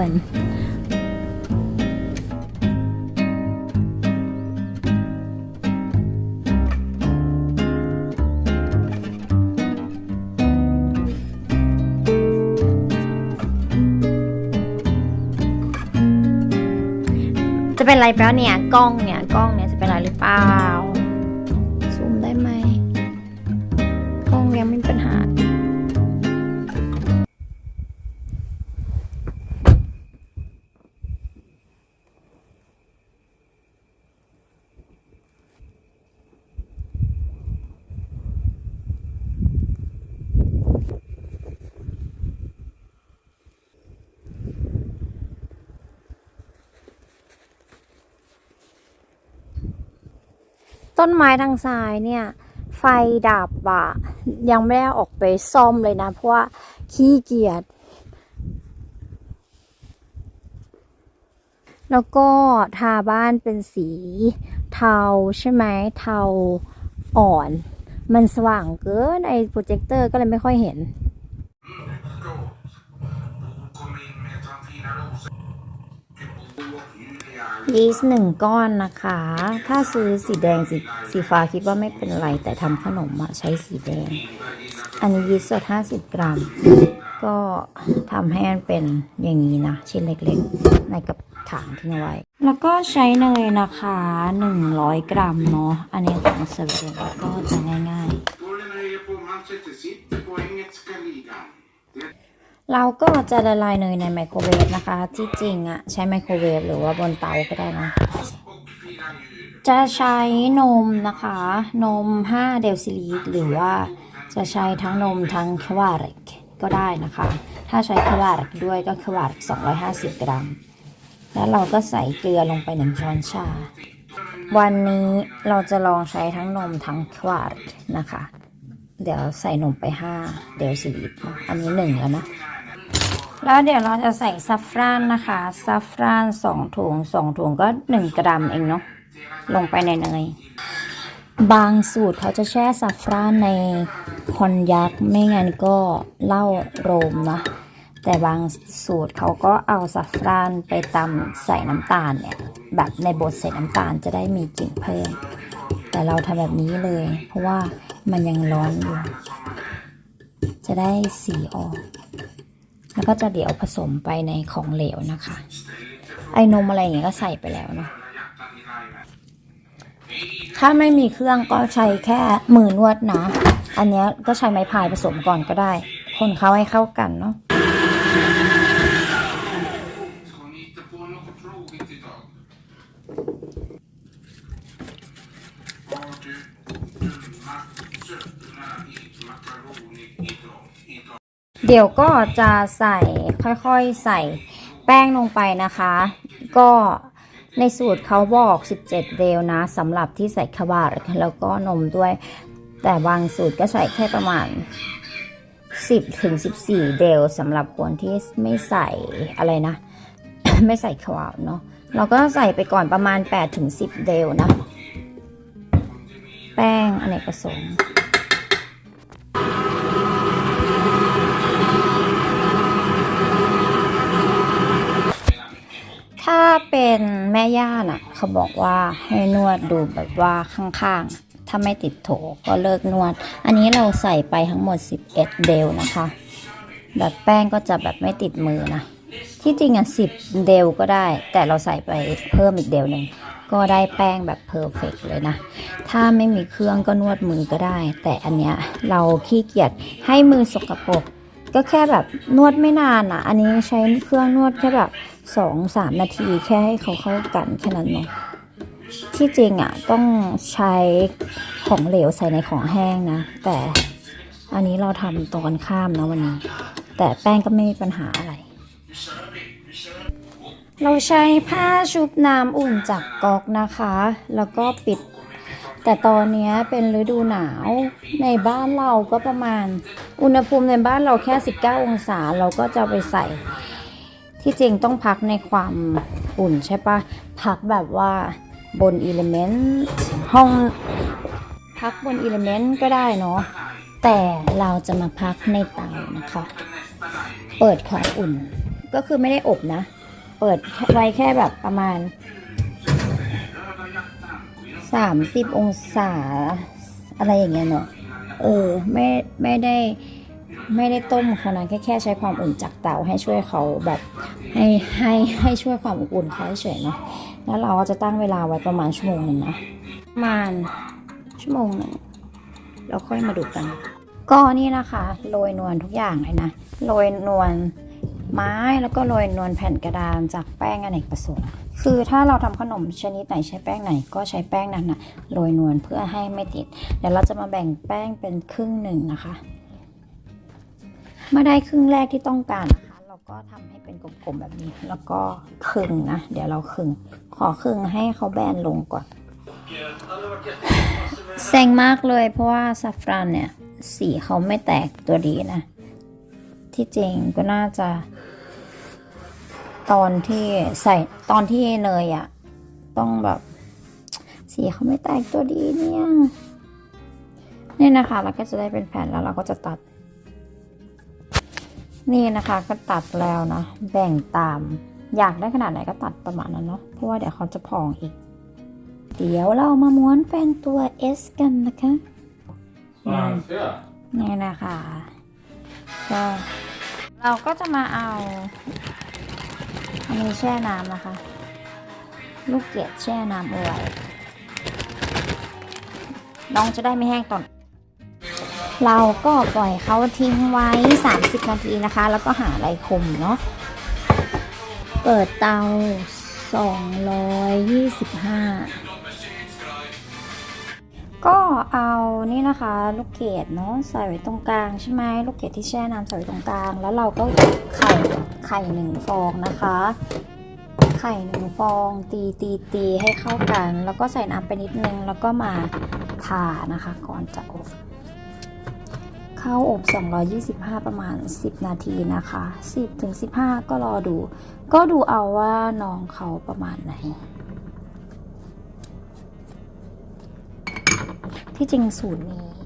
oven จะเป็นไรเปล่าเนี่ย กล้องเนี่ย กล้องเนี่ย จะเป็นไรหรือเปล่า ต้นไม้ทางซ้ายเนี่ย ไฟดับอะยังไม่ได้ออกไปซ่อมเลยนะ เพราะว่าขี้เกียจแล้วก็ทาบ้านเป็นสีเทาใช่ไหมเทาอ่อน มันสว่างเกินไอโปรเจคเตอร์ก็เลยไม่ค่อยเห็น ยีสต์หนึ่งก้อนนะคะ ถ้าซื้อสีแดงสีสีฟ้าคิดว่าไม่เป็นไร แต่ทำขนมอะใช้สีแดง อันนี้ยีสต์สด50กรัม ก็ทำให้มันเป็นอย่างนี้นะ ชิ้นเล็กๆ ในกับถางทิ้งเอาไว้ แล้วก็ใช้เนยนะคะ100กรัมเนาะ อันนี้ของเซเว่นก็จะง่ายๆ เราก็จะละลายเนยในไมโครเวฟนะคะ ที่จริงอะใช้ไมโครเวฟหรือว่าบนเตาก็ได้นะ จะใช้นมนะคะ นม 5 เดลซิลิตรหรือว่าจะใช้ทั้งนมทั้งควาริกก็ได้นะคะ ถ้าใช้ควาริกด้วยก็ควาริก250 กรัม แล้วเราก็ใส่เกลือลงไป 1 ช้อนชา วันนี้เราจะลองใช้ทั้งนมทั้งควาริกนะคะ เดี๋ยวใส่นมไป 5 เดลซิลิตรเนอะอันนี้ 1 แล้วนะ แล้วเดี๋ยวเราจะใส่ซัฟฟรานนะคะซัฟฟราน2ถุง2ถุงก็1กรัมเองเนาะลงไปในเนยบางสูตรเขาจะแช่ซัฟฟรานในคอนยักไม่งั้นก็เหล้าโรมนะแต่บางสูตรเขาก็เอาซัฟฟรานไปตำใส่น้ำตาลเนี่ยแบบในบดใส่น้ำตาลจะได้มีกลิ่นเพิ่ม แต่เราทำแบบนี้เลย เพราะว่ามันยังร้อนอยู่ จะได้สีออก แล้วก็จะเดี๋ยวผสมไปในของเหลวนะคะ ไอ้นมอะไรอย่างเงี้ยก็ใส่ไปแล้วเนาะถ้าไม่มีเครื่องก็ใช้แค่มือนวดนะ อันเนี้ยก็ใช้ไม้พายผสมก่อนก็ได้ คนเขาให้เข้ากันเนาะ เดี๋ยวก็จะใส่ค่อยๆใส่แป้งลงไปนะคะ ก็ในสูตรเขาบอก 17เดลนะสำหรับที่ใส่ขวาดแล้วก็นมด้วย แต่บางสูตรก็ใส่แค่ประมาณ 10ถึง14เดลสำหรับคนที่ไม่ใส่อะไรนะ ไม่ใส่ขวาดเนาะเราก็ใส่ไปก่อนประมาณ8ถึง10เดลนะ แป้งอเนกประสงค์ ถ้า เป็นแม่ย่าน่ะ เขาบอกว่าให้นวดดูแบบว่าข้างๆ ถ้าไม่ติดโถก็เลิกนวด อันนี้เราใส่ไปทั้งหมด 11 เดลนะคะ แบบแป้งก็จะแบบไม่ติดมือนะ ที่จริงอะ 10 เดลก็ได้ แต่เราใส่ไปเพิ่มอีกเดลหนึ่งก็ได้แป้งแบบเพอร์เฟกเลยนะ ถ้าไม่มีเครื่องก็นวดมือก็ได้ แต่อันเนี้ยเราขี้เกียจให้มือสกปรกก็แค่แบบนวดไม่นานอะ อันนี้ใช้เครื่องนวดแค่แบบ สองสามนาทีแค่ให้เขาเข้ากันแค่นั้นเองที่จริงอะต้องใช้ของเหลวใส่ในของแห้งนะ แต่อันนี้เราทำตรงกันข้ามนะวันนี้ แต่แป้งก็ไม่มีปัญหาอะไร เราใช้ผ้าชุบน้ำอุ่นจากก๊อกนะคะ แล้วก็ปิด แต่ตอนนี้เป็นฤดูหนาวในบ้านเราก็ประมาณ อุณหภูมิในบ้านเราแค่ 19 องศา เราก็จะไปใส่ ที่จริงต้องพักในความอุ่นใช่ปะพักแบบว่าบนอิเลเมนต์ห้องพักบนอิเลเมนต์ก็ได้เนาะแต่เราจะมาพักในเตานะคะ เปิดความอุ่นก็คือไม่ได้อบนะ เปิดไว้แค่แบบประมาณ 30 องศาอะไรอย่างเงี้ยเนาะเออไม่ไม่ได้ ไม่ได้ต้มขนาดแค่แค่ใช้ความอุ่นจากเตาให้ช่วยเขาแบบให้ให้ให้ช่วยความอบอุ่นเขาเฉยเนาะแล้วเราก็จะตั้งเวลาไว้ประมาณชั่วโมงหนึ่งนะประมาณชั่วโมงหนึ่งเราค่อยมาดูกัน ก็นี่นะคะโรยนวลทุกอย่างเลยนะโรยนวลไม้แล้วก็โรยนวลแผ่นกระดานจากแป้งอเนกประสงค์คือถ้าเราทำขนมชนิดไหนใช้แป้งไหนก็ใช้แป้งนั้นนะโรยนวลเพื่อให้ไม่ติด เดี๋ยวเราจะมาแบ่งแป้งเป็นครึ่งหนึ่งนะคะ เมื่อได้ครึ่งแรกที่ต้องการนะคะ เราก็ทำให้เป็นกลมๆแบบนี้ แล้วก็ครึ่งนะ เดี๋ยวเราครึ่ง ขอครึ่งให้เขาแบนลงก่อนเซ็งมากเลยเพราะว่าซัฟรานเนี่ย สีเขาไม่แตกตัวดีนะ ที่จริงก็น่าจะ ตอนที่ใส่ตอนที่เนยอะต้องแบบ สีเขาไม่แตกตัวดีเนี่ยนี่นะคะเราก็จะได้เป็นแผ่นแล้วเราก็จะตัด นี่นะคะก็ตัดแล้วนะแบ่งตาม อยากได้ขนาดไหนก็ตัดประมาณนั้นเนาะเพราะว่าเดี๋ยวเขาจะพองอีก เดี๋ยวเรามาม้วนเป็นตัว S กันนะคะ Varför? นี่นะคะก็เราก็จะมาเอาอันนี้แช่น้ำนะคะ ลูกเกดแช่น้ำเอาไว้น้องจะได้ไม่แห้งตอน เราก็ปล่อยเขาทิ้งไว้ 30 นาทีนะคะ แล้วก็หาอะไรคมเนาะ เปิดเตา 225 ก็เอานี่นะคะลูกเกดเนาะใส่ไว้ตรงกลางใช่ไหมลูกเกดที่แช่น้ำใส่ไว้ตรงกลาง แล้วเราก็ไข่ไข่หนึ่งฟองนะคะ ไข่หนึ่งฟอง ตีตีตีให้เข้ากัน แล้วก็ใส่น้ำไปนิดนึงแล้วก็มาทานะคะ ก่อนจะอบ ข้าอบ 225 ประมาณ 10 นาทีนะคะ 10ถึง15 ก็รอดู ก็ดูเอาว่าน้องเขาประมาณไหน ที่จริงสูตรนี้